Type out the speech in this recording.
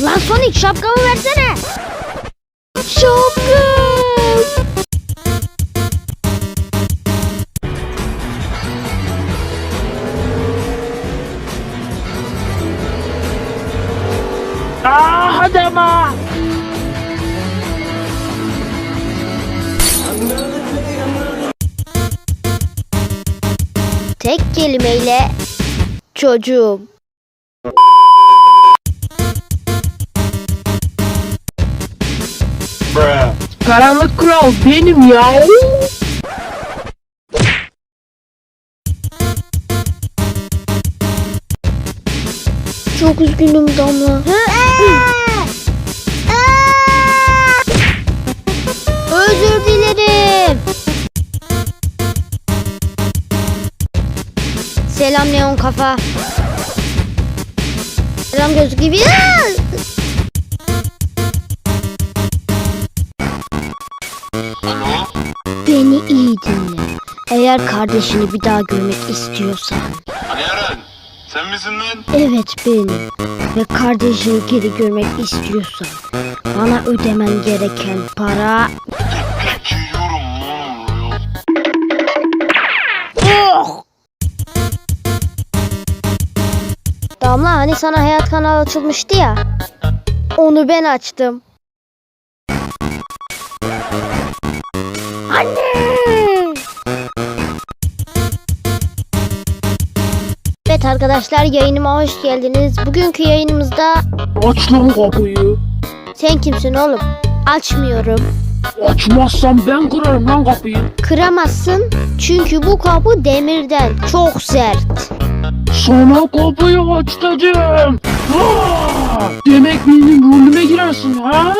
Sonic şapkamı versene. Şapkam. Aa, hadi ama. Tek kelimeyle çocuğum. Karanlık kral benim ya. Çok üzgünüm Damla. Özür dilerim. Selam neon kafa. Selam göz gibi. Beni iyi dinle. Eğer kardeşini bir daha görmek istiyorsan Ali Eren, sen misin lan? Evet benim. Ve kardeşini geri görmek istiyorsan bana ödemen gereken para... Oh! Damla hani sana hayat kanalı açılmıştı ya. Onu ben açtım. Anne! Evet arkadaşlar yayınıma hoş geldiniz. Bugünkü yayınımızda Aç lan kapıyı. sen kimsin oğlum? Açmıyorum. Açmazsam ben kırarım lan kapıyı. Kıramazsın çünkü bu kapı demirden çok sert. Sana kapıyı aç dedim. Demek benim rolüme girersin ha?